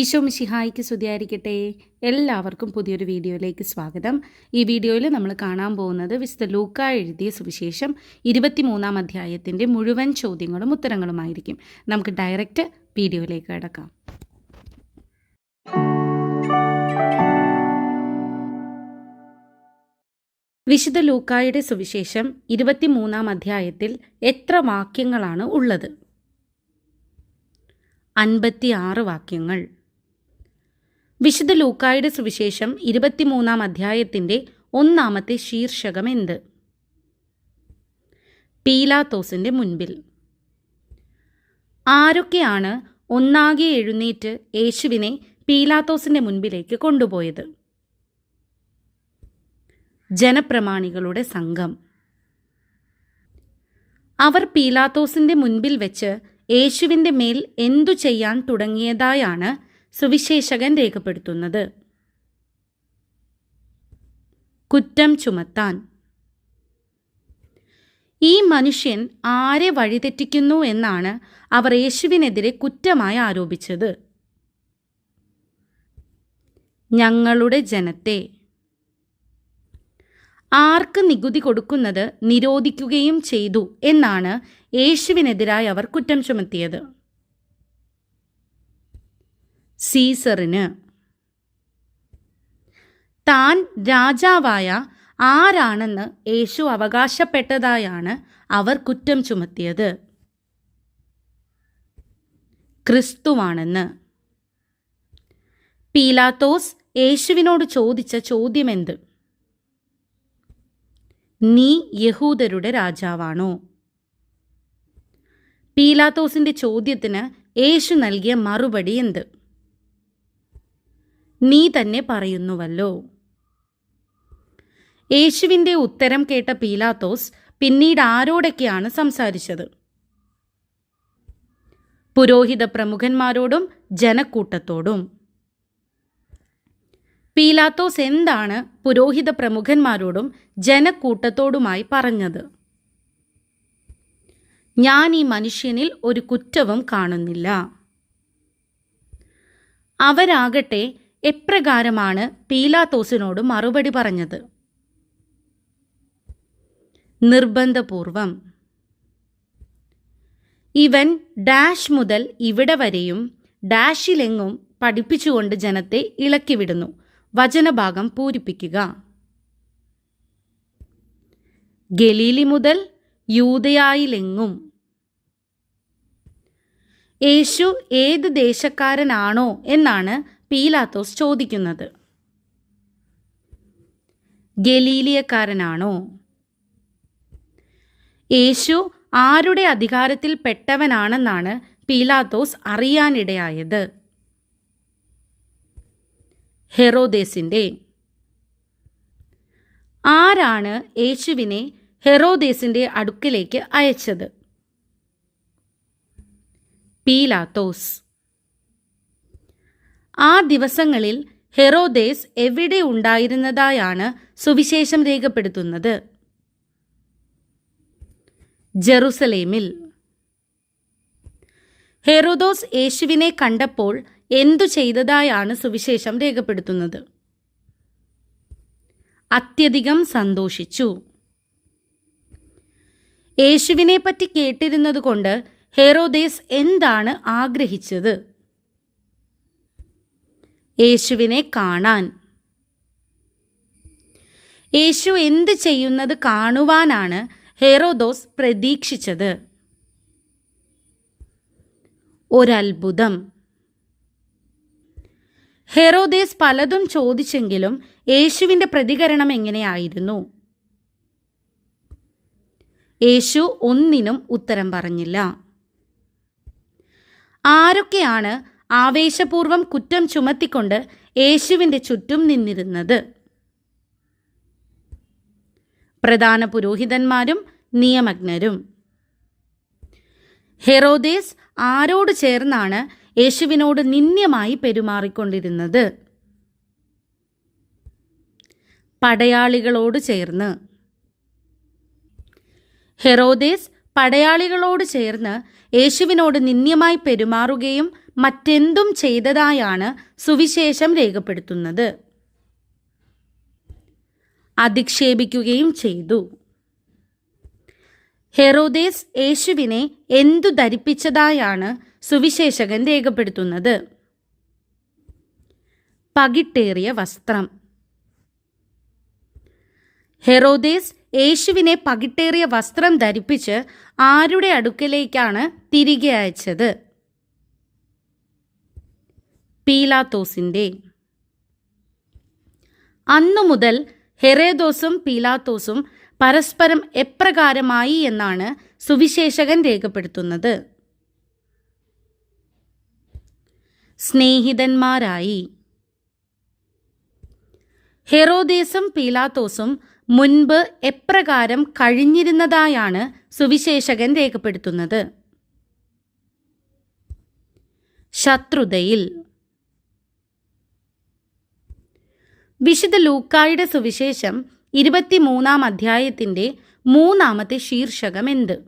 ഈശോ മിശിഹായിക്ക് സ്തുതിയായിരിക്കട്ടെ. എല്ലാവർക്കും പുതിയൊരു വീഡിയോയിലേക്ക് സ്വാഗതം. ഈ വീഡിയോയിൽ നമ്മൾ കാണാൻ പോകുന്നത് വിശുദ്ധ ലൂക്ക എഴുതിയ സുവിശേഷം ഇരുപത്തിമൂന്നാം അധ്യായത്തിന്റെ മുഴുവൻ ചോദ്യങ്ങളും ഉത്തരങ്ങളുമായിരിക്കും. നമുക്ക് ഡയറക്റ്റ് വീഡിയോയിലേക്ക് കിടക്കാം. വിശുദ്ധ ലൂക്കായുടെ സുവിശേഷം ഇരുപത്തിമൂന്നാം അധ്യായത്തിൽ എത്ര വാക്യങ്ങളാണ് ഉള്ളത്? അൻപത്തിയാറ് വാക്യങ്ങൾ. വിശുദ്ധ ലൂക്കായുടെ സുവിശേഷം ഇരുപത്തിമൂന്നാം അധ്യായത്തിന്റെ ഒന്നാമത്തെ ശീർഷകം എന്ത് പീലാത്തോസിന്റെ മുൻപിൽ. ആരൊക്കെയാണ് ഒന്നാകെ എഴുന്നേറ്റ് യേശുവിനെ പീലാത്തോസിന്റെ മുൻപിലേക്ക് കൊണ്ടുപോയത്? ജനപ്രമാണികളുടെ സംഘം. അവർ പീലാത്തോസിന്റെ മുൻപിൽ വെച്ച് യേശുവിന്റെ മേൽ എന്തു ചെയ്യാൻ തുടങ്ങിയതായാണ് സുവിശേഷകൻ രേഖപ്പെടുത്തുന്നത്. കുറ്റം ചുമത്താൻ. ഈ മനുഷ്യൻ ആരെ വഴിതെറ്റിക്കുന്നു എന്നാണ് അവർ യേശുവിനെതിരെ കുറ്റമായി ആരോപിച്ചത്. ഞങ്ങളുടെ ജനത്തെ. ആർക്ക് നികുതി കൊടുക്കുന്നത് നിരോധിക്കുകയും ചെയ്തു എന്നാണ് യേശുവിനെതിരായി അവർ കുറ്റം ചുമത്തിയത്. സീസറിന്. താൻ രാജാവായ ആരാണെന്ന് യേശു അവകാശപ്പെട്ടതായാണ് അവർ കുറ്റം ചുമത്തിയത്. ക്രിസ്തുവാണെന്ന്. പീലാത്തോസ് യേശുവിനോട് ചോദിച്ച ചോദ്യമെന്ത്? നീ യഹൂദരുടെ രാജാവാണോ? പീലാത്തോസിന്റെ ചോദ്യത്തിന് യേശു നൽകിയ മറുപടി എന്ത്? നീ തന്നെ പറയുന്നുവല്ലോ. യേശുവിന്റെ ഉത്തരം കേട്ട പീലാത്തോസ് പിന്നീട് ആരോടൊക്കെയാണ് സംസാരിച്ചത്? പുരോഹിത പ്രമുഖന്മാരോടും ജനക്കൂട്ടത്തോടും. പീലാത്തോസ് എന്താണ് പുരോഹിത പ്രമുഖന്മാരോടും ജനക്കൂട്ടത്തോടുമായി പറഞ്ഞത്? ഞാൻ ഈ മനുഷ്യനിൽ ഒരു കുറ്റവും കാണുന്നില്ല. അവരാകട്ടെ എപ്രകാരമാണ് പീലാത്തോസിനോട് മറുപടി പറഞ്ഞത്? നിർബന്ധപൂർവം. ഇവൻ ഡാഷ് മുതൽ ഇവിടെ വരെയും ഡാഷിലെങ്ങും പഠിപ്പിച്ചുകൊണ്ട് ജനത്തെ ഇളക്കിവിടുന്നു. വചനഭാഗം പൂരിപ്പിക്കുക. ഗലീലി മുതൽ യൂതയായിലെങ്ങും യേശു ഏത് ദേശക്കാരനാണോ എന്നാണ് പീലാത്തോസ് ചോദിക്കുന്നത്. ഗലീലിയക്കാരനാണോ? യേശു ആരുടെ അധികാരത്തിൽ പെട്ടവനാണെന്നാണ് പീലാത്തോസ് അറിയാനിടയായത്. ഹെറോദേസിന്റെ ആരാണ് യേശുവിനെ ഹെറോദേസിന്റെ അടുക്കിലേക്ക് അയച്ചത്? പീലാത്തോസ്. ആ ദിവസങ്ങളിൽ ഹെറോദേസ് എവിടെ ഉണ്ടായിരുന്നതായാണ് സുവിശേഷം രേഖപ്പെടുത്തുന്നത്. ജെറുസലേമിൽ. ഹെറോദോസ് യേശുവിനെ കണ്ടപ്പോൾ എന്തു ചെയ്തതായാണ് സുവിശേഷം രേഖപ്പെടുത്തുന്നത്. അത്യധികം സന്തോഷിച്ചു. യേശുവിനെ പറ്റി കേട്ടിരുന്നതുകൊണ്ട് ഹെറോദേസ് എന്താണ് ആഗ്രഹിച്ചത്? യേശുവിനെ കാണാൻ. യേശു എന്ത് ചെയ്യുന്നത് കാണുവാനാണ് ഹെറോദോസ് പ്രതീക്ഷിച്ചത്. ഒരത്ഭുതം. ഹെറോദേസ് പലതും ചോദിച്ചെങ്കിലും യേശുവിന്റെ പ്രതികരണം എങ്ങനെയായിരുന്നു? യേശു ഒന്നിനും ഉത്തരം പറഞ്ഞില്ല. ആരൊക്കെയാണ് ആവേശപൂർവം കുറ്റം ചുമത്തിക്കൊണ്ട് യേശുവിന്റെ ചുറ്റും നിന്നിരുന്നത്. പ്രധാന പുരോഹിതന്മാരും നിയമജ്ഞരും. ഹെറോദേസ് ആരോട് ചേർന്നാണ് യേശുവിനോട് നിന്ദ്യമായി പെരുമാറിക്കൊണ്ടിരുന്നത്? പടയാളികളോട് ചേർന്ന്. ഹെറോദേസ് പടയാളികളോട് ചേർന്ന് യേശുവിനോട് നിന്ദ്യമായി പെരുമാറുകയും മറ്റെന്തും ചെയ്തതായാണ് സുവിശേഷം രേഖപ്പെടുത്തുന്നത്. അധിക്ഷേപിക്കുകയും ചെയ്തു. ഹെറോദേസ് യേശുവിനെ എന്തു ധരിപ്പിച്ചതായാണ് സുവിശേഷകൻ രേഖപ്പെടുത്തുന്നത്. പകിട്ടേറിയ വസ്ത്രം. ഹെറോദേസ് യേശുവിനെ പകിട്ടേറിയ വസ്ത്രം ധരിപ്പിച്ച് ആരുടെ അടുക്കലേക്കാണ് തിരികെ അയച്ചത്? പീലാത്തോസിന്റെ അന്നു മുതൽ ഹെറേദോസും പീലാത്തോസും പരസ്പരം എപ്രകാരമായി എന്നാണ് സുവിശേഷകൻ രേഖപ്പെടുത്തുന്നത്. സ്നേഹിതന്മാരായി. ഹെറോദേസും പീലാത്തോസും മുൻപ് എപ്രകാരം കഴിഞ്ഞിരുന്നതായാണ് സുവിശേഷകൻ രേഖപ്പെടുത്തുന്നത്. ശത്രുതയിൽ വിശുദ്ധ ലൂക്കായുടെ സുവിശേഷം ഇരുപത്തിമൂന്നാം അധ്യായത്തിന്റെ മൂന്നാമത്തെ ശീർഷകം എന്ത്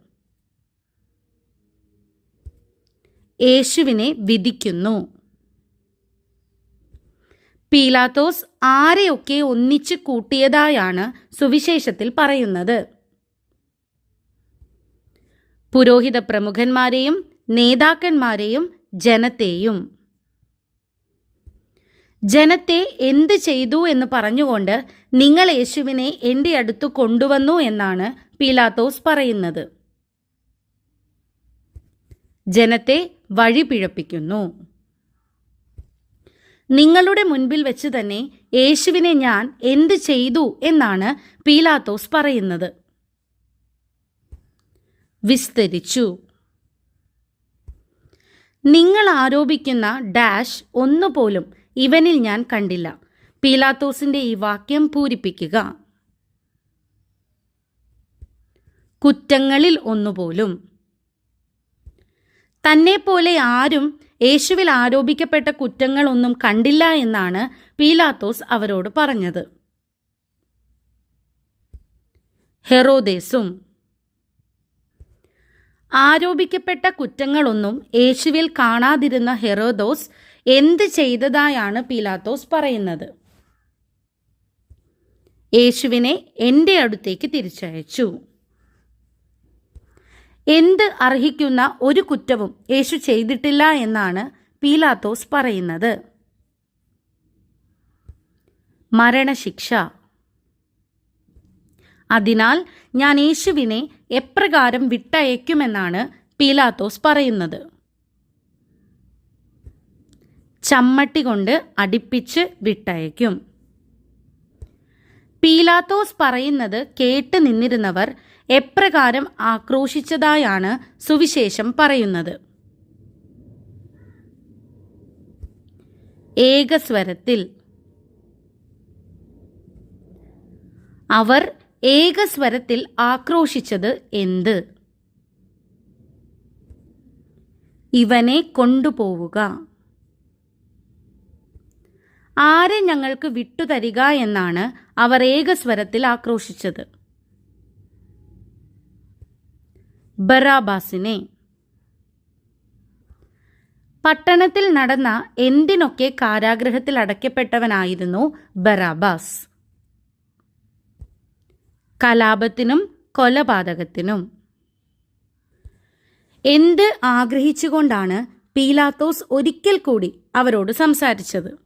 യേശുവിനെ വിധിക്കുന്നു. പീലാത്തോസ് ആരെയൊക്കെ ഒന്നിച്ച് കൂട്ടിയതായാണ് സുവിശേഷത്തിൽ പറയുന്നത്. പുരോഹിത പ്രമുഖന്മാരെയും നേതാക്കന്മാരെയും ജനത്തെയും ജനത്തെ എന്ത് ചെയ്തു എന്ന് പറഞ്ഞുകൊണ്ട് നിങ്ങൾ യേശുവിനെ എന്റെ അടുത്ത് കൊണ്ടുവന്നു എന്നാണ് പീലാത്തോസ് പറയുന്നത്. ജനത്തെ വഴിപിഴപ്പിക്കുന്നു നിങ്ങളുടെ മുൻപിൽ വെച്ച് തന്നെ യേശുവിനെ ഞാൻ എന്ത് ചെയ്തു എന്നാണ് പീലാത്തോസ് പറയുന്നത്. വിസ്തരിച്ചു. നിങ്ങൾ ആരോപിക്കുന്ന ഡാഷ് ഒന്നുപോലും ഇവനിൽ ഞാൻ കണ്ടില്ല. പീലാത്തോസിന്റെ ഈ വാക്യം പൂരിപ്പിക്കുക. കുറ്റങ്ങളിൽ ഒന്നുപോലും. തന്നെപ്പോലെ ആരും യേശുവിൽ ആരോപിക്കപ്പെട്ട കുറ്റങ്ങളൊന്നും കണ്ടില്ല എന്നാണ് പീലാത്തോസ് അവരോട് പറഞ്ഞത്. ഹെറോദേസും ആരോപിക്കപ്പെട്ട കുറ്റങ്ങളൊന്നും യേശുവിൽ കാണാതിരുന്ന ഹെറോദോസ് എന്ത് ചെയ്തതായാണ് പീലാത്തോസ് പറയുന്നത്? യേശുവിനെ എന്റെ അടുത്തേക്ക് തിരിച്ചയച്ചു. എന്ത് അർഹിക്കുന്ന ഒരു കുറ്റവും യേശു ചെയ്തിട്ടില്ല എന്നാണ് പീലാത്തോസ് പറയുന്നത്. മരണശിക്ഷ. അതിനാൽ ഞാൻ യേശുവിനെ എപ്രകാരം വിട്ടയക്കുമെന്നാണ് പീലാത്തോസ് പറയുന്നത്. ചമ്മട്ടി കൊണ്ട് അടിപ്പിച്ച് വിട്ടയക്കും. പീലാത്തോസ് പറയുന്നത് കേട്ട് നിന്നിരുന്നവർ എപ്രകാരം ആക്രോശിച്ചതായാണ് സുവിശേഷം പറയുന്നത്. ഏകസ്വരത്തിൽ. അവർ ഏകസ്വരത്തിൽ ആക്രോശിച്ചത് എന്ത്? ഇവനെ കൊണ്ടുപോവുക. ആരെ ഞങ്ങൾക്ക് വിട്ടുതരിക എന്നാണ് അവർ ഏകസ്വരത്തിൽ ആക്രോശിച്ചത്. ബറാബാസിനെ പട്ടണത്തിൽ നടന്ന എന്തിനൊക്കെ കാരാഗ്രഹത്തിൽ അടയ്ക്കപ്പെട്ടവനായിരുന്നു ബറാബാസ്? കലാപത്തിനും കൊലപാതകത്തിനും. എന്ത് ആഗ്രഹിച്ചുകൊണ്ടാണ് പീലാത്തോസ് ഒരിക്കൽ കൂടി അവരോട് സംസാരിച്ചത്?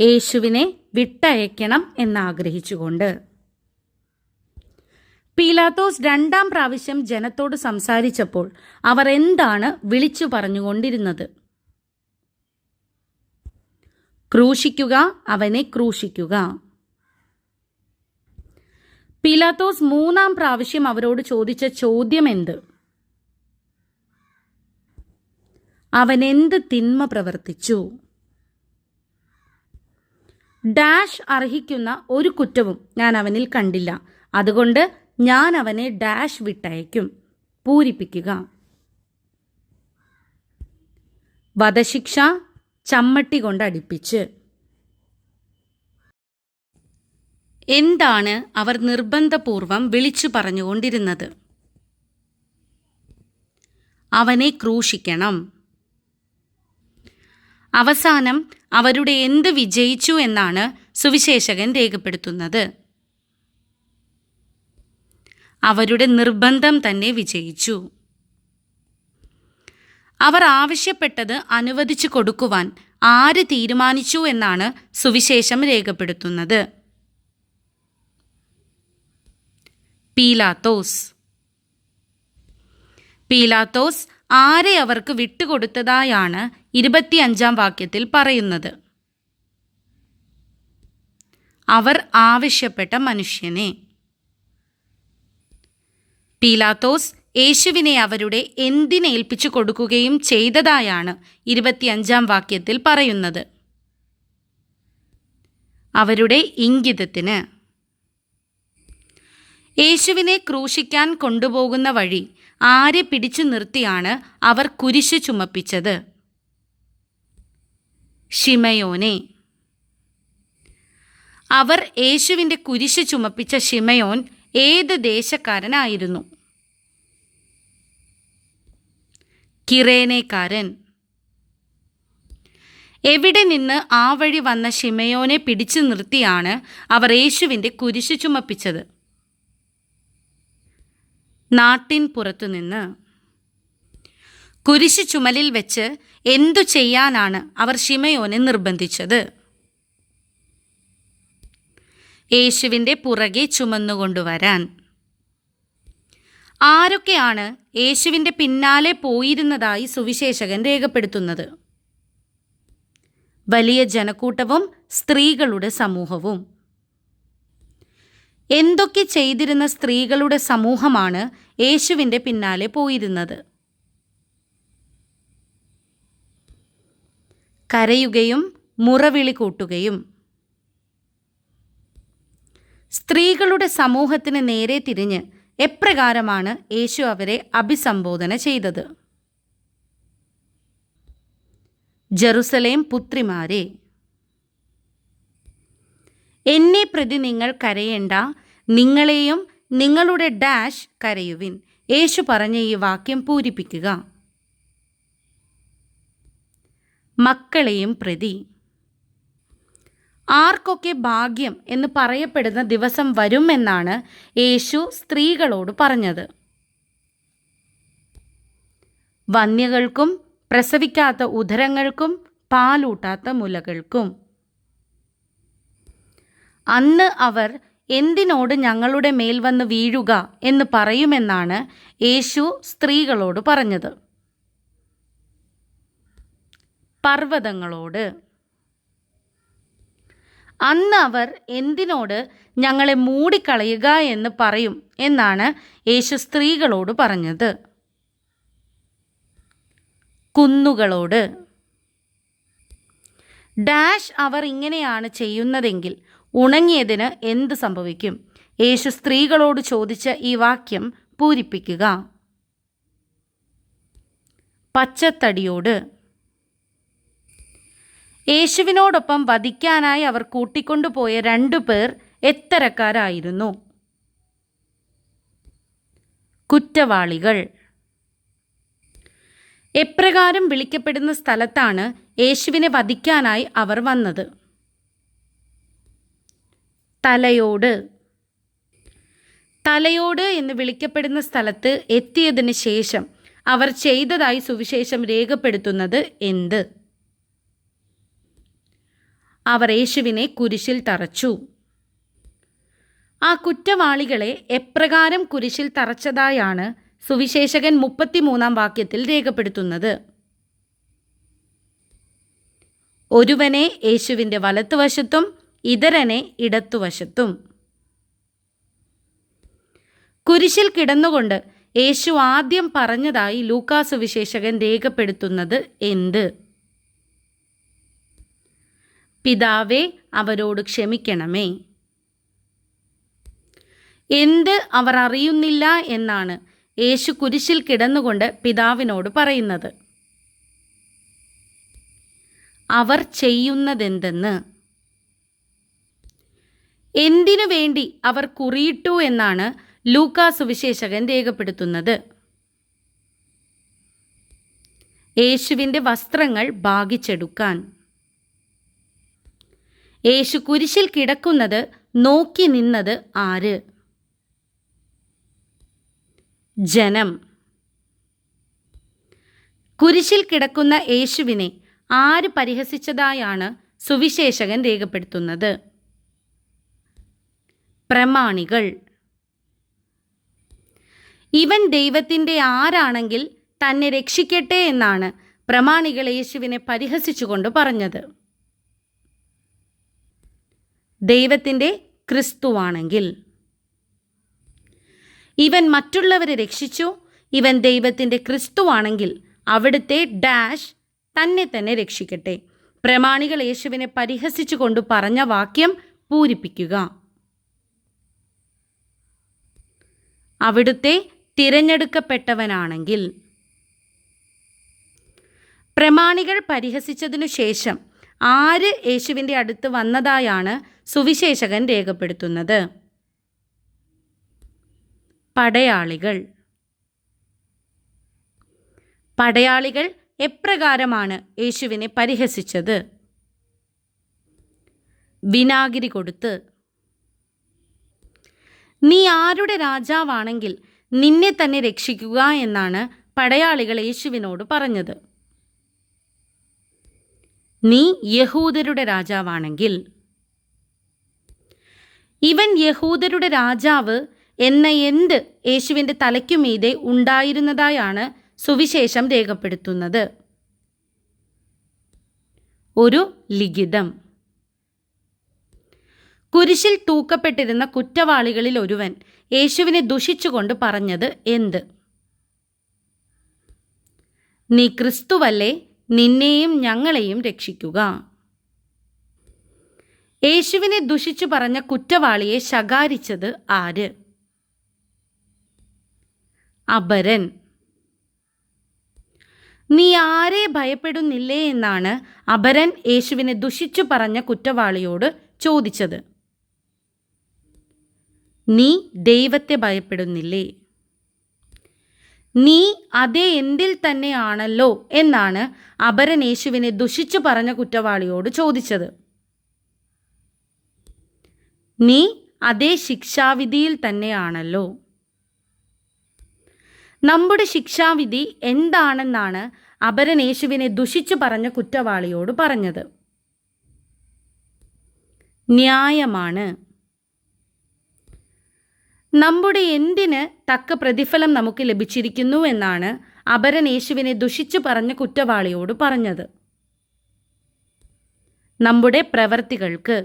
യേശുവിനെ വിട്ടയക്കണം എന്നാഗ്രഹിച്ചുകൊണ്ട്. പീലാത്തോസ് രണ്ടാം പ്രാവശ്യം ജനത്തോട് സംസാരിച്ചപ്പോൾ അവർ എന്താണ് വിളിച്ചു പറഞ്ഞുകൊണ്ടിരുന്നത്? ക്രൂശിക്കുക അവനെ ക്രൂശിക്കുക. പീലാത്തോസ് മൂന്നാം പ്രാവശ്യം അവരോട് ചോദിച്ച ചോദ്യം എന്ത്? അവൻ എന്ത് തിന്മ പ്രവർത്തിച്ചു? ഡാഷ് അർഹിക്കുന്ന ഒരു കുറ്റവും ഞാൻ അവനിൽ കണ്ടില്ല. അതുകൊണ്ട് ഞാൻ അവനെ ഡാഷ് വിട്ടയക്കും. പൂരിപ്പിക്കുക. വധശിക്ഷ ചമ്മട്ടി കൊണ്ട് എന്താണ് അവർ നിർബന്ധപൂർവം വിളിച്ചു പറഞ്ഞുകൊണ്ടിരുന്നത്? അവനെ ക്രൂശിക്കണം. അവസാനം അവരുടെ എന്ത് വിജയിച്ചു എന്നാണ് സുവിശേഷകൻ രേഖപ്പെടുത്തുന്നത്. അവരുടെ നിർബന്ധം തന്നെ വിജയിച്ചു. അവർ ആവശ്യപ്പെട്ടത് അനുവദിച്ചു കൊടുക്കുവാൻ ആര് തീരുമാനിച്ചു എന്നാണ് സുവിശേഷം രേഖപ്പെടുത്തുന്നത്. പീലാത്തോസ്. പീലാത്തോസ് ആരെ അവർക്ക് വിട്ടുകൊടുത്തതായാണ് ഇരുപത്തിയഞ്ചാം വാക്യത്തിൽ പറയുന്നത്. അവർ ആവശ്യപ്പെട്ട മനുഷ്യനെ. പീലാത്തോസ് യേശുവിനെ അവരുടെ എന്തിനേൽപ്പിച്ചു കൊടുക്കുകയും ചെയ്തതായാണ് ഇരുപത്തിയഞ്ചാം വാക്യത്തിൽ പറയുന്നത്. അവരുടെ ഇംഗിതത്തിന്. യേശുവിനെ ക്രൂശിക്കാൻ കൊണ്ടുപോകുന്ന വഴി ആരെ പിടിച്ചു നിർത്തിയാണ് അവർ കുരിശു ചുമപ്പിച്ചത്. ഷിമയോനെ അവർ യേശുവിന്റെ കുരിശ് ചുമപ്പിച്ച ഷിമയോൻ ഏത് ദേശക്കാരനായിരുന്നു? കിറേനേക്കാരൻ എവിടെ നിന്ന് ആ വഴി വന്ന ഷിമയോനെ പിടിച്ചു നിർത്തിയാണ് അവർ യേശുവിന്റെ കുരിശ് ചുമപ്പിച്ചത്? നാട്ടിൻ പുറത്തുനിന്ന് കുരിശ് ചുമലിൽ വെച്ച് എന്തു ചെയ്യാനാണ് അവർ ഷിമയോനെ നിർബന്ധിച്ചത്? യേശുവിന്റെ പുറകെ ചുമന്നുകൊണ്ടുവരാൻ. ആരൊക്കെയാണ് യേശുവിന്റെ പിന്നാലെ പോയിരുന്നതായി സുവിശേഷകൻ രേഖപ്പെടുത്തുന്നത്? വലിയ ജനക്കൂട്ടവും സ്ത്രീകളുടെ സമൂഹവും. എന്തൊക്കെ ചെയ്തിരുന്ന സ്ത്രീകളുടെ സമൂഹമാണ് യേശുവിന്റെ പിന്നാലെ പോയിരുന്നത്? കരയുകയും മുറവിളി കൂട്ടുകയും. സ്ത്രീകളുടെ സമൂഹത്തിന് നേരെ തിരിഞ്ഞ് എപ്രകാരമാണ് യേശു അവരെ അഭിസംബോധന ചെയ്തത്? ജറുസലേം പുത്രിമാരെ എന്നെ പ്രതി നിങ്ങൾ കരയേണ്ട നിങ്ങളെയും നിങ്ങളുടെ ഡാഷ് കരയുവിൻ. യേശു പറഞ്ഞ ഈ വാക്യം പൂരിപ്പിക്കുക. മക്കളെയും പ്രതി. ആർക്കൊക്കെ ഭാഗ്യം എന്ന് പറയപ്പെടുന്ന ദിവസം വരുമെന്നാണ് യേശു സ്ത്രീകളോട് പറഞ്ഞത്. വന്യകൾക്കും പ്രസവിക്കാത്ത ഉദരങ്ങൾക്കും പാലൂട്ടാത്ത മുലകൾക്കും. അന്ന് അവർ എന്തിനോട് ഞങ്ങളുടെ മേൽ വന്ന് വീഴുക എന്ന് പറയുമെന്നാണ് യേശു സ്ത്രീകളോട് പറഞ്ഞത്. പർവതങ്ങളോട്. അന്ന് അവർ എന്തിനോട് ഞങ്ങളെ മൂടിക്കളയുക എന്ന് പറയും എന്നാണ് യേശു സ്ത്രീകളോട് പറഞ്ഞത്. കുന്നുകളോട്. ഡാഷ് അവർ ഇങ്ങനെയാണ് ചെയ്യുന്നതെങ്കിൽ ഉണങ്ങിയതിന് എന്ത് സംഭവിക്കും? യേശു സ്ത്രീകളോട് ചോദിച്ച ഈ വാക്യം പൂരിപ്പിക്കുക. പച്ചത്തടിയോട്. യേശുവിനോടൊപ്പം വധിക്കാനായി അവർ കൂട്ടിക്കൊണ്ടുപോയ രണ്ടു പേർ എത്തരക്കാരായിരുന്നു. കുറ്റവാളികൾ. എപ്രകാരം വിളിക്കപ്പെടുന്ന സ്ഥലത്താണ് യേശുവിനെ വധിക്കാനായി അവർ വന്നത്. തലയോട്. തലയോട് എന്ന് വിളിക്കപ്പെടുന്ന സ്ഥലത്ത് എത്തിയതിന് ശേഷം അവർ ചെയ്തതായി സുവിശേഷം രേഖപ്പെടുത്തുന്നത് എന്ത്? അവർ യേശുവിനെ കുരിശിൽ തറച്ചു. ആ കുറ്റവാളികളെ എപ്രകാരം കുരിശിൽ തറച്ചതായാണ് സുവിശേഷകൻ മുപ്പത്തിമൂന്നാം വാക്യത്തിൽ രേഖപ്പെടുത്തുന്നത്. ഒരുവനെ യേശുവിന്റെ വലത്തുവശത്തും ഇതരനെ ഇടത്തുവശത്തും. കുരിശിൽ കിടന്നുകൊണ്ട് യേശു ആദ്യം പറഞ്ഞതായി ലൂക്കാസുവിശേഷകൻ രേഖപ്പെടുത്തുന്നത് എന്ത്? പിതാവേ അവരോട് ക്ഷമിക്കണമേ. എന്ത് അവർ അറിയുന്നില്ല എന്നാണ് യേശു കുരിശിൽ കിടന്നുകൊണ്ട് പിതാവിനോട് പറയുന്നത്. അവർ ചെയ്യുന്നതെന്തെന്ന്? എന്തിനു വേണ്ടി അവർ കുറിയിട്ടു എന്നാണ് ലൂക്കാ സുവിശേഷകൻ രേഖപ്പെടുത്തുന്നത്. യേശുവിന്റെ വസ്ത്രങ്ങൾ ഭാഗിച്ചെടുക്കാൻ. യേശു കുരിശിൽ കിടക്കുന്നത് നോക്കി നിന്നത് ആര്? ജനം. കുരിശിൽ കിടക്കുന്ന യേശുവിനെ ആര് പരിഹസിച്ചതായാണ് സുവിശേഷകൻ രേഖപ്പെടുത്തുന്നത്. പ്രമാണികൾ. ഇവൻ ദൈവത്തിന്റെ ആരാണെങ്കിൽ തന്നെ രക്ഷിക്കട്ടെ എന്നാണ് പ്രമാണികൾ യേശുവിനെ പരിഹസിച്ചുകൊണ്ട് പറഞ്ഞത്. ദൈവത്തിന്റെ ക്രിസ്തുവാണെങ്കിൽ. ഇവൻ മറ്റുള്ളവരെ രക്ഷിച്ചു ഇവൻ ദൈവത്തിന്റെ ക്രിസ്തുവാണെങ്കിൽ അവിടുത്തെ ഡാഷ് തന്നെ തന്നെ രക്ഷിക്കട്ടെ. പ്രമാണികൾ യേശുവിനെ പരിഹസിച്ചു കൊണ്ട് പറഞ്ഞ വാക്യം പൂരിപ്പിക്കുക. അവിടുത്തെ തിരഞ്ഞെടുക്കപ്പെട്ടവനാണെങ്കിൽ. പ്രമാണികൾ പരിഹസിച്ചതിനു ശേഷം ആര് യേശുവിന്റെ അടുത്ത് വന്നതായാണ് സുവിശേഷകൻ രേഖപ്പെടുത്തുന്നത്. പടയാളികൾ. പടയാളികൾ എപ്രകാരമാണ് യേശുവിനെ പരിഹസിച്ചത്? വിനാഗിരി കൊടുത്ത് നീ ആരുടെ രാജാവാണെങ്കിൽ നിന്നെ തന്നെ രക്ഷിക്കുക എന്നാണ് പടയാളികൾ യേശുവിനോട് പറഞ്ഞത്. നീ യഹൂദരുടെ രാജാവാണെങ്കിൽ. ഇവൻ യഹൂദരുടെ രാജാവ് എന്ന എന്ത് യേശുവിന്റെ തലയ്ക്കുമീതെ ഉണ്ടായിരുന്നതായാണ് സുവിശേഷം രേഖപ്പെടുത്തുന്നത്. ഒരു ലിഖിതം. കുരിശിൽ തൂക്കപ്പെട്ടിരുന്ന കുറ്റവാളികളിൽ ഒരുവൻ യേശുവിനെ ദുഷിച്ചുകൊണ്ട് പറഞ്ഞത് എന്ത്? നീ ക്രിസ്തുവല്ലേ നിന്നെയും ഞങ്ങളെയും രക്ഷിക്കുക. യേശുവിനെ ദുഷിച്ചു പറഞ്ഞ കുറ്റവാളിയെ ശകാരിച്ചത് ആര്? അപരൻ. നീ ആരെ ഭയപ്പെടുന്നില്ലേ എന്നാണ് അപരൻ യേശുവിനെ ദുഷിച്ചു പറഞ്ഞ കുറ്റവാളിയോട് ചോദിച്ചത്. നീ ദൈവത്തെ ഭയപ്പെടുന്നില്ലേ? നീ അതേ എന്തിൽ തന്നെയാണല്ലോ എന്നാണ് അപരനേശുവിനെ ദുഷിച്ചു പറഞ്ഞ കുറ്റവാളിയോട് ചോദിച്ചത്. നീ അതേ ശിക്ഷാവിധിയിൽ തന്നെയാണല്ലോ. നമ്മുടെ ശിക്ഷാവിധി എന്താണെന്നാണ് അപരനേശുവിനെ ദുഷിച്ചു പറഞ്ഞ കുറ്റവാളിയോട് പറഞ്ഞത്. ന്യായമാണ്. നമ്മുടെ എന്തിന് തക്ക പ്രതിഫലം നമുക്ക് ലഭിച്ചിരിക്കുന്നു എന്നാണ് അപരൻ യേശുവിനെ ദുഷിച്ചു പറഞ്ഞ കുറ്റവാളിയോട് പറഞ്ഞത്. നമ്മുടെ പ്രവർത്തികൾക്ക്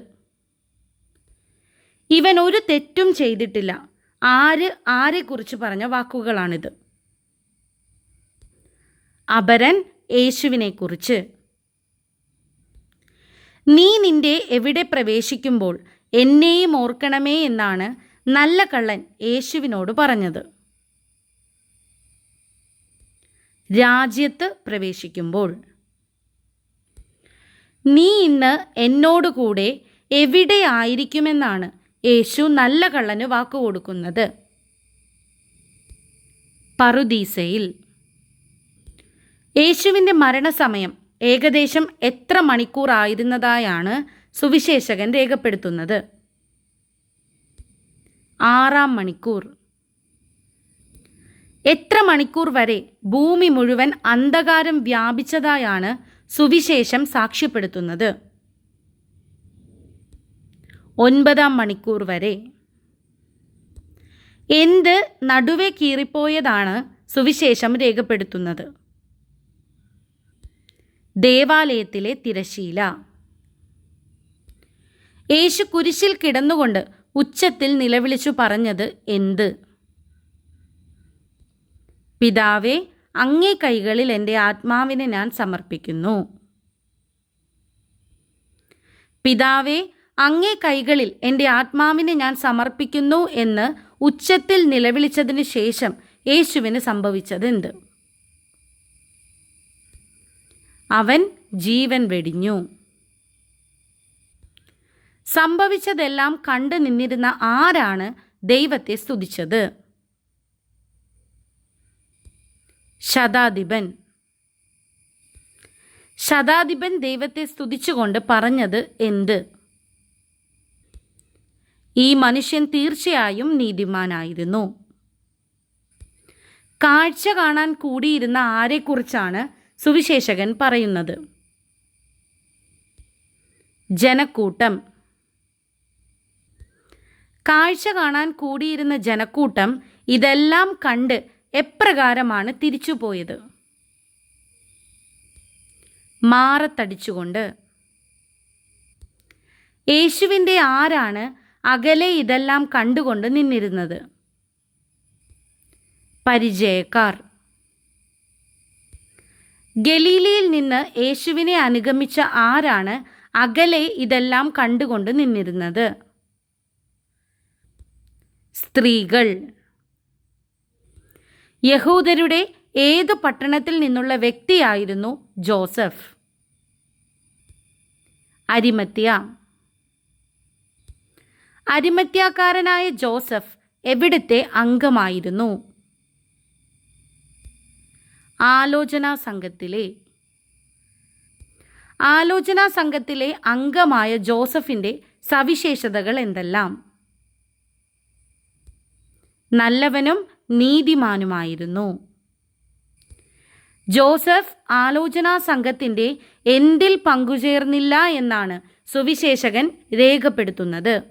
ഇവൻ ഒരു തെറ്റും ചെയ്തിട്ടില്ല. ആര് ആരെക്കുറിച്ച് പറഞ്ഞ വാക്കുകളാണിത്. അപരൻ യേശുവിനെക്കുറിച്ച് നീ നിന്റെ എവിടെ പ്രവേശിക്കുമ്പോൾ എന്നെയും ഓർക്കണമേ എന്നാണ് നല്ല കള്ളൻ യേശുവിനോട് പറഞ്ഞത്. രാജ്യത്ത് പ്രവേശിക്കുമ്പോൾ നീ ഇന്ന് എന്നോടുകൂടെ എവിടെ ആയിരിക്കുമെന്നാണ് യേശു നല്ല കള്ളന് വാക്കുകൊടുക്കുന്നത് പറുദീസയിൽ യേശുവിന്റെ മരണസമയം ഏകദേശം എത്ര മണിക്കൂർ ആയിരുന്നതായാണ് സുവിശേഷകൻ രേഖപ്പെടുത്തുന്നത്. ആറാം മണിക്കൂർ. എത്ര മണിക്കൂർ വരെ ഭൂമി മുഴുവൻ അന്ധകാരം വ്യാപിച്ചതായാണ് സുവിശേഷം സാക്ഷ്യപ്പെടുത്തുന്നത്. ഒൻപതാം മണിക്കൂർ വരെ. എന്ത് നടുവെ കീറിപ്പോയതാണ് സുവിശേഷം രേഖപ്പെടുത്തുന്നത്. ദേവാലയത്തിലെ തിരശീല. യേശു കുരിശിൽ കിടന്നുകൊണ്ട് ഉച്ചത്തിൽ നിലവിളിച്ചു പറഞ്ഞത് എന്ത്? പിതാവേ അങ്ങേ കൈകളിൽ എന്റെ ആത്മാവിനെ ഞാൻ സമർപ്പിക്കുന്നു. പിതാവേ അങ്ങേ കൈകളിൽ എന്റെ ആത്മാവിനെ ഞാൻ സമർപ്പിക്കുന്നു എന്ന് ഉച്ചത്തിൽ നിലവിളിച്ചതിന് ശേഷം യേശുവിന് സംഭവിച്ചത് എന്ത് അവൻ ജീവൻ വെടിഞ്ഞു. സംഭവിച്ചതെല്ലാം കണ്ടു നിന്നിരുന്ന ആരാണ് ദൈവത്തെ സ്തുതിച്ചത്? ശതാധിപൻ. ശതാധിപൻ ദൈവത്തെ സ്തുതിച്ചുകൊണ്ട് പറഞ്ഞത് എന്ത്? ഈ മനുഷ്യൻ തീർച്ചയായും നീതിമാനായിരുന്നു. കാഴ്ച കാണാൻ കൂടിയിരുന്ന ആരെക്കുറിച്ചാണ് സുവിശേഷകൻ പറയുന്നത്? ജനക്കൂട്ടം. കാഴ്ച കാണാൻ കൂടിയിരുന്ന ജനക്കൂട്ടം ഇതെല്ലാം കണ്ട് എപ്രകാരമാണ് തിരിച്ചുപോയത്? മാറത്തടിച്ചുകൊണ്ട് യേശുവിന്റെ ആരാണ് അകലെ ഇതെല്ലാം കണ്ടുകൊണ്ട് നിന്നിരുന്നത്? പരിചയക്കാർ. ഗലീലയിൽ നിന്ന് യേശുവിനെ അനുഗമിച്ച ആരാണ് അകലെ ഇതെല്ലാം കണ്ടുകൊണ്ട് നിന്നിരുന്നത്? സ്ത്രീകൾ. യഹൂദരുടെ ഏതു പട്ടണത്തിൽ നിന്നുള്ള വ്യക്തിയായിരുന്നു ജോസഫ്? അരിമത്യ. അരിമത്യാക്കാരനായ ജോസഫ് എവിടുത്തെ അംഗമായിരുന്നു? ആലോചനാ സംഘത്തിലെ. ആലോചനാ സംഘത്തിലെ അംഗമായ ജോസഫിന്റെ സവിശേഷതകൾ എന്തെല്ലാം? നല്ലവനും നീതിമാനുമായിരുന്നു. ജോസഫ് ആലോചനാ സംഘത്തിന്റെ എന്തിൽ പങ്കുചേർന്നില്ല എന്നാണ് സുവിശേഷകൻ രേഖപ്പെടുത്തുന്നത്.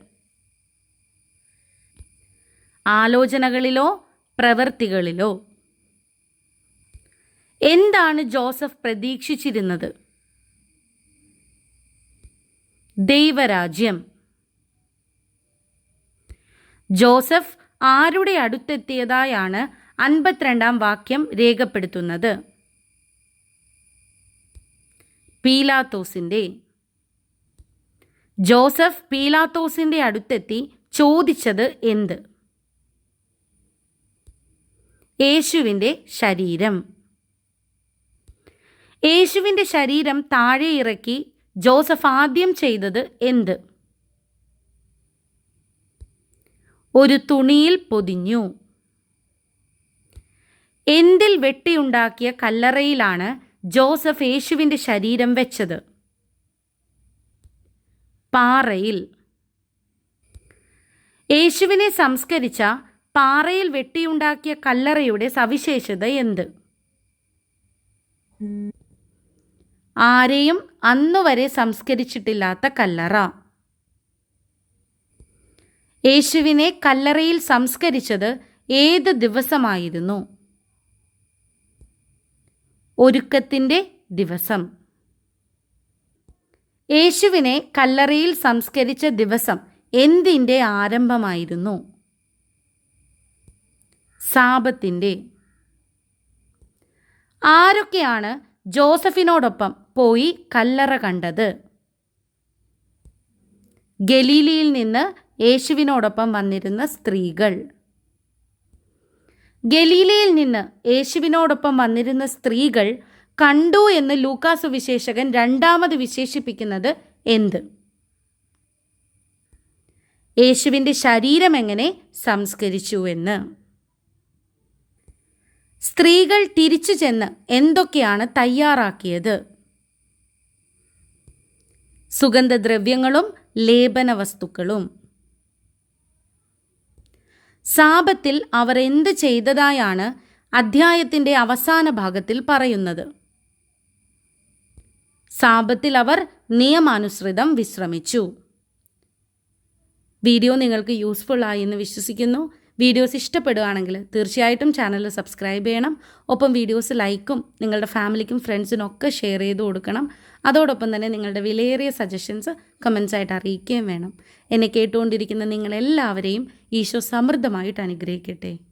ആലോചനകളിലോ പ്രവൃത്തികളിലോ. എന്താണ് ജോസഫ് പ്രതീക്ഷിച്ചിരുന്നത്? ദൈവരാജ്യം. ജോസഫ് ആരുടെ അടുത്തെത്തിയതായാണ് അൻപത്തിരണ്ടാം വാക്യം രേഖപ്പെടുത്തുന്നത്. പീലാത്തോസിന്റെ ജോസഫ് പീലാത്തോസിന്റെ അടുത്തെത്തി ചോദിച്ചത് എന്ത്? യേശുവിന്റെ ശരീരം. യേശുവിന്റെ ശരീരം താഴെ ഇറക്കി ജോസഫ് ആദ്യം ചെയ്തത് എന്ത്? ഒരു തുണിയിൽ പൊതിഞ്ഞു. എന്തിൽ വെട്ടിയുണ്ടാക്കിയ കല്ലറയിലാണ് ജോസഫ് യേശുവിന്റെ ശരീരം വെച്ചത്? പാറയിൽ. യേശുവിനെ സംസ്കരിച്ച പാറയിൽ വെട്ടിയുണ്ടാക്കിയ കല്ലറയുടെ സവിശേഷത എന്ത്? ആരെയും അന്നുവരെ സംസ്കരിച്ചിട്ടില്ലാത്ത കല്ലറ. യേശുവിനെ കല്ലറയിൽ സംസ്കരിച്ചത് ഏത് ദിവസമായിരുന്നു? ഒരുക്കത്തിന്റെ ദിവസം. യേശുവിനെ കല്ലറയിൽ സംസ്കരിച്ച ദിവസം എന്തിന്റെ ആരംഭമായിരുന്നു? സാപത്തിന്റെ ആരൊക്കെയാണ് ജോസഫിനോടൊപ്പം പോയി കല്ലറ കണ്ടത്? ഗലീലിയിൽ നിന്ന് യേശുവിനോടൊപ്പം വന്നിരുന്ന സ്ത്രീകൾ. ഗലീലയിൽ നിന്ന് യേശുവിനോടൊപ്പം വന്നിരുന്ന സ്ത്രീകൾ കണ്ടു എന്ന് ലൂക്കാസ് വിശേഷകൻ രണ്ടാമത് വിശേഷിപ്പിക്കുന്നത് എന്ത്? യേശുവിന്റെ ശരീരം എങ്ങനെ സംസ്കരിച്ചു എന്ന്. സ്ത്രീകൾ തിരിച്ചു ചെന്ന് എന്തൊക്കെയാണ് തയ്യാറാക്കിയത്? സുഗന്ധദ്രവ്യങ്ങളും ലേപന വസ്തുക്കളും സാപത്തിൽ അവർ എന്ത് ചെയ്തതായാണ് അധ്യായത്തിന്റെ അവസാന ഭാഗത്തിൽ പറയുന്നത്. സാപത്തിൽ അവർ നിയമാനുസൃതം വിശ്രമിച്ചു. വീഡിയോ നിങ്ങൾക്ക് യൂസ്ഫുൾ ആയി എന്ന് വിശ്വസിക്കുന്നു. വീഡിയോസ് ഇഷ്ടപ്പെടുകയാണെങ്കിൽ തീർച്ചയായിട്ടും ചാനൽ സബ്സ്ക്രൈബ് ചെയ്യണം. ഒപ്പം വീഡിയോസ് ലൈക്കും നിങ്ങളുടെ ഫാമിലിക്കും ഫ്രണ്ട്സിനും ഒക്കെ ഷെയർ ചെയ്ത് കൊടുക്കണം. അതോടൊപ്പം തന്നെ നിങ്ങളുടെ വിലയേറിയ സജഷൻസ് കമൻസായിട്ട് അറിയിക്കുകയും വേണം. എന്നെ കേട്ടുകൊണ്ടിരിക്കുന്ന നിങ്ങളെല്ലാവരെയും ഈശോ സമൃദ്ധമായിട്ട് അനുഗ്രഹിക്കട്ടെ.